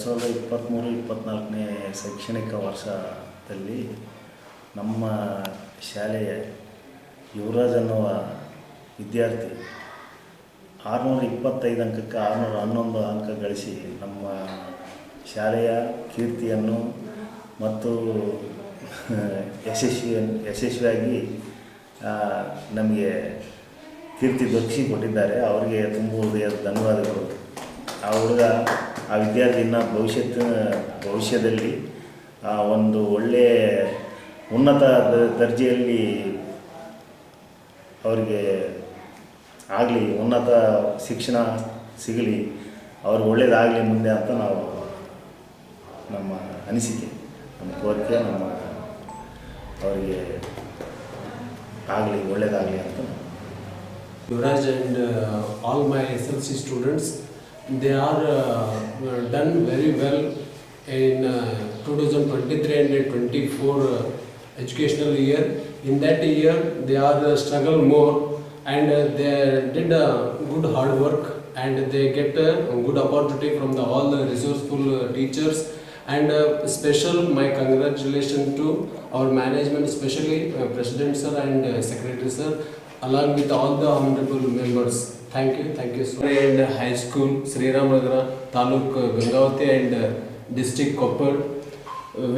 ಎರಡು ಸಾವಿರದ ಇಪ್ಪತ್ತ್ಮೂರು ಇಪ್ಪತ್ತ್ನಾಲ್ಕನೇ ಶೈಕ್ಷಣಿಕ ವರ್ಷದಲ್ಲಿ ನಮ್ಮ ಶಾಲೆಯ ಯುವರಾಜ್ ಅನ್ನುವ ವಿದ್ಯಾರ್ಥಿ ಆರುನೂರ ಇಪ್ಪತ್ತೈದು ಅಂಕಕ್ಕೆ ಆರುನೂರ ಹನ್ನೊಂದು ಅಂಕ ಗಳಿಸಿ ನಮ್ಮ ಶಾಲೆಯ ಕೀರ್ತಿಯನ್ನು ಮತ್ತು ಯಶಸ್ವಿಯನ್ನು ಯಶಸ್ವಿಯಾಗಿ ನಮಗೆ ಕೀರ್ತಿ ದೊರಕಿಸಿಕೊಟ್ಟಿದ್ದಾರೆ ಅವರಿಗೆ ತುಂಬ ಹೃದಯದ ಧನ್ಯವಾದಗಳು. ಆ ಹುಡುಗ ಆ ವಿದ್ಯಾರ್ಥಿನ ಭವಿಷ್ಯದ ಭವಿಷ್ಯದಲ್ಲಿ ಒಂದು ಒಳ್ಳೆಯ ಉನ್ನತ ದರ್ಜೆಯಲ್ಲಿ ಅವರಿಗೆ ಆಗಲಿ ಉನ್ನತ ಶಿಕ್ಷಣ ಸಿಗಲಿ ಅವ್ರಿಗೆ ಒಳ್ಳೇದಾಗಲಿ ಮುಂದೆ ಅಂತ ನಾವು ನಮ್ಮ ಅನಿಸಿಕೆ ನಮ್ಮ ಕೋರಿಕೆ ನಮ್ಮ ಅವರಿಗೆ ಆಗಲಿ ಒಳ್ಳೇದಾಗಲಿ ಅಂತ. Yuvraj and all my S L C students, they are uh, done very well in uh, 2023 and 24 uh, educational year. In that year, they are uh, struggle more and uh, they did uh, good hard work and they get a good opportunity from the, all the resourceful uh, teachers and uh, special my congratulations to our management especially uh, president sir and uh, secretary sir along with all the honorable members thank you thank you so and high school sri ramagara taluk gangavati and uh, district koppal.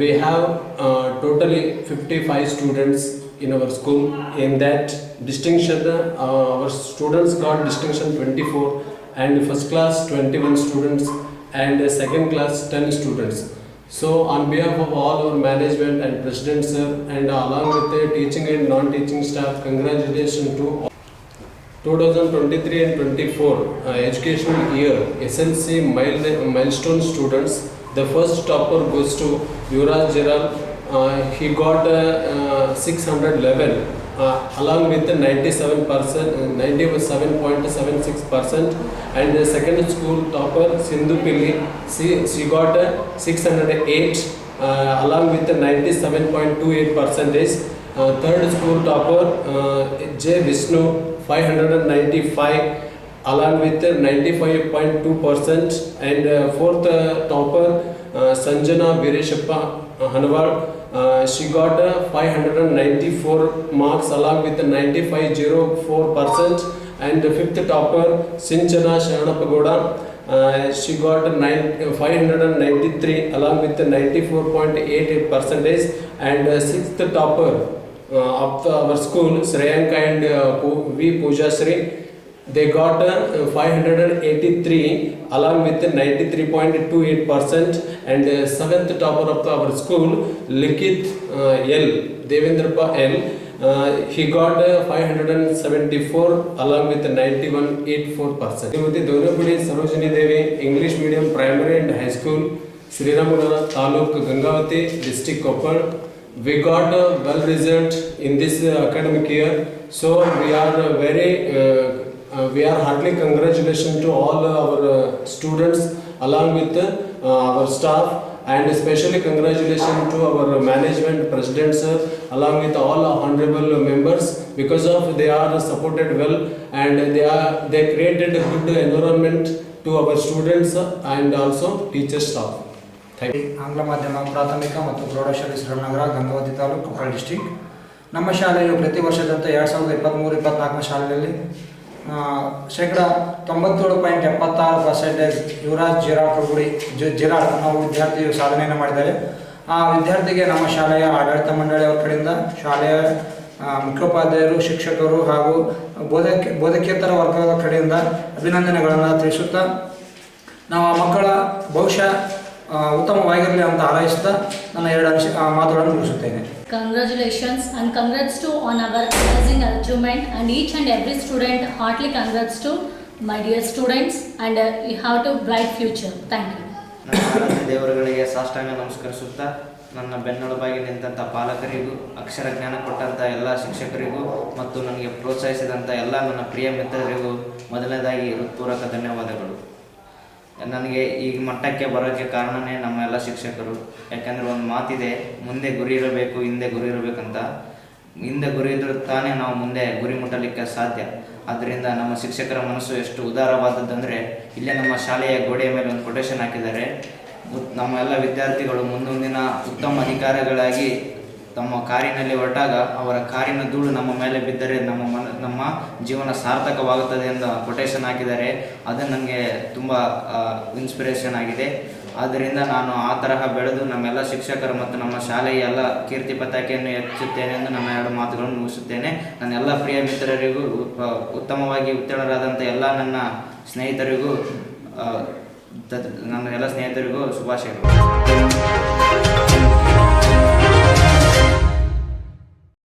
We have uh, totally 55 students in our school. In that distinction uh, our students got distinction 24 and first class 21 students and second class 10 students. So on behalf of all our management and president sir and along with the teaching and non-teaching staff congratulations to 2023 and 24 uh, educational year SNC mile- milestone students. The first topper goes to Yuvraj Jiral. Uh, he got uh, uh, 611 uh, along with the 97 percent, 97.76 percent. And the second school topper Sindhu Pili, she, she got uh, 608 uh, along with the 97.28 percentage. Uh, third school topper uh, J Vishnu 595 along with 95.2 percent. And uh, fourth uh, topper uh, Sanjana Vireshappa uh, Hanwal uh, she got uh, 594 marks along with 95.04 percent. And the fifth topper Sinchana Sharanapagoda uh, she got nine, uh, 593 along with the 94.88 percentage. And uh, sixth topper of the, our school Sreyanka and uh, V Pooja Sri they got uh, 583 along with 93.28% and uh, seventh topper of the, our school Likit uh, L Devendrapa L uh, he got uh, 574 along with 91.84%. Srimati Dorapudi Sarojini Devi English Medium Primary and High School Sriramagala Taluk Gangavati District Koppal we got a well result in this uh, academic year. So we are uh, very uh, uh, we are heartily congratulations to all our uh, students along with uh, our staff. And especially congratulations to our management president sir along with all honorable members. Because of they are supported well and they are they created a good environment to our students and also teacher staff ಆಂಗ್ಲ ಮಾಧ್ಯಮ ಪ್ರಾಥಮಿಕ ಮತ್ತು ಪ್ರೌಢಶಾಲೆ Sriramanagara Gangavathi taluk Koppal district. ನಮ್ಮ ಶಾಲೆಯು ಪ್ರತಿ ವರ್ಷದಂತೆ ಎರಡು ಸಾವಿರದ ಇಪ್ಪತ್ತ್ಮೂರು ಇಪ್ಪತ್ತ್ನಾಲ್ಕನೇ ಶಾಲೆಯಲ್ಲಿ ಶೇಕಡ ತೊಂಬತ್ತೇಳು ಪಾಯಿಂಟ್ ಎಪ್ಪತ್ತಾರು ಪರ್ಸೆಂಟೇಜ್ ಯುವರಾಜ್ ಪ್ರಭುಡಿ ಜಿ ಜಿರಾಡ್ ಅನ್ನೋ ವಿದ್ಯಾರ್ಥಿಯು ಸಾಧನೆಯನ್ನು ಮಾಡಿದ್ದಾರೆ. ಆ ವಿದ್ಯಾರ್ಥಿಗೆ ನಮ್ಮ ಶಾಲೆಯ ಆಡಳಿತ ಮಂಡಳಿಯವರ ಕಡೆಯಿಂದ ಶಾಲೆಯ ಮುಖ್ಯೋಪಾಧ್ಯಾಯರು ಶಿಕ್ಷಕರು ಹಾಗೂ ಬೋಧಕ ಬೋಧಕೇತರ ವರ್ಗದ ಕಡೆಯಿಂದ ಅಭಿನಂದನೆಗಳನ್ನು ತಿಳಿಸುತ್ತಾ ನಾವು ಆ ಮಕ್ಕಳ ಆ, ಉತ್ತಮವಾಗಿರಲಿ ಅಂತ ಹಾರೈಸುತ್ತಾ ನನ್ನ ಎರಡು ಅಂಶ ಮಾತುಗಳನ್ನು ಮುಗಿಸುತ್ತೇನೆ. Congratulations and congrats to on our amazing achievement and each and every student heartly congrats to my dear students and you have to bright future thank you ದೇವರುಗಳಿಗೆ ಸಾಷ್ಟಾಂಗ ನಮಸ್ಕರಿಸುತ್ತಾ ನನ್ನ ಬೆನ್ನೆಲುಬಾಗಿ ನಿಂತಹ ಪಾಲಕರಿಗೂ ಅಕ್ಷರ ಜ್ಞಾನ ಕೊಟ್ಟಂಥ ಎಲ್ಲ ಶಿಕ್ಷಕರಿಗೂ ಮತ್ತು ನನಗೆ ಪ್ರೋತ್ಸಾಹಿಸಿದಂಥ ಎಲ್ಲ ನನ್ನ ಪ್ರಿಯ ಮಿತ್ರರಿಗೂ ಮೊದಲನೇದಾಗಿ ಹೃತ್ಪೂರ್ವಕ ಧನ್ಯವಾದಗಳು. ನನಗೆ ಈ ಮಟ್ಟಕ್ಕೆ ಬರೋಕ್ಕೆ ಕಾರಣನೇ ನಮ್ಮ ಎಲ್ಲ ಶಿಕ್ಷಕರು. ಯಾಕಂದರೆ ಒಂದು ಮಾತಿದೆ, ಮುಂದೆ ಗುರಿ ಇರಬೇಕು, ಹಿಂದೆ ಗುರಿ ಇರಬೇಕಂತ. ಹಿಂದೆ ಗುರಿ ಇದ್ರೂ ತಾನೇ ನಾವು ಮುಂದೆ ಗುರಿ ಮುಟ್ಟಲಿಕ್ಕೆ ಸಾಧ್ಯ. ಆದ್ದರಿಂದ ನಮ್ಮ ಶಿಕ್ಷಕರ ಮನಸ್ಸು ಎಷ್ಟು ಉದಾರವಾದದ್ದಂದರೆ ಇಲ್ಲೇ ನಮ್ಮ ಶಾಲೆಯ ಗೋಡೆಯ ಮೇಲೆ ಒಂದು ಕೊಟೇಶನ್ ಹಾಕಿದ್ದಾರೆ. ನಮ್ಮ ಎಲ್ಲ ವಿದ್ಯಾರ್ಥಿಗಳು ಮುಂದೊಂದಿನ ಉತ್ತಮ ಅಧಿಕಾರಿಗಳಾಗಿ ತಮ್ಮ ಕಾರಿನಲ್ಲಿ ಹೊರಟಾಗ ಅವರ ಕಾರಿನ ಧೂಳು ನಮ್ಮ ಮೇಲೆ ಬಿದ್ದರೆ ನಮ್ಮ ಮನ, ನಮ್ಮ ಜೀವನ ಸಾರ್ಥಕವಾಗುತ್ತದೆ ಎಂದು ಕೊಟೇಶನ್ ಹಾಕಿದ್ದಾರೆ. ಅದು ನನಗೆ ತುಂಬ ಇನ್ಸ್ಪಿರೇಷನ್ ಆಗಿದೆ. ಆದ್ದರಿಂದ ನಾನು ಆ ತರಹ ಬೆಳೆದು ನಮ್ಮೆಲ್ಲ ಶಿಕ್ಷಕರು ಮತ್ತು ನಮ್ಮ ಶಾಲೆಯ ಎಲ್ಲ ಕೀರ್ತಿ ಪತಾಕೆಯನ್ನು ಹೆಚ್ಚುತ್ತೇನೆ ಎಂದು ನನ್ನ ಎರಡು ಮಾತುಗಳನ್ನು ಮುಗಿಸುತ್ತೇನೆ. ನನ್ನ ಎಲ್ಲ ಪ್ರಿಯ ಮಿತ್ರರಿಗೂ ಉತ್ತಮವಾಗಿ ಉತ್ತೀರ್ಣರಾದಂಥ ಎಲ್ಲ ನನ್ನ ಸ್ನೇಹಿತರಿಗೂ ನನ್ನ ಎಲ್ಲ ಸ್ನೇಹಿತರಿಗೂ ಶುಭಾಶಯಗಳು.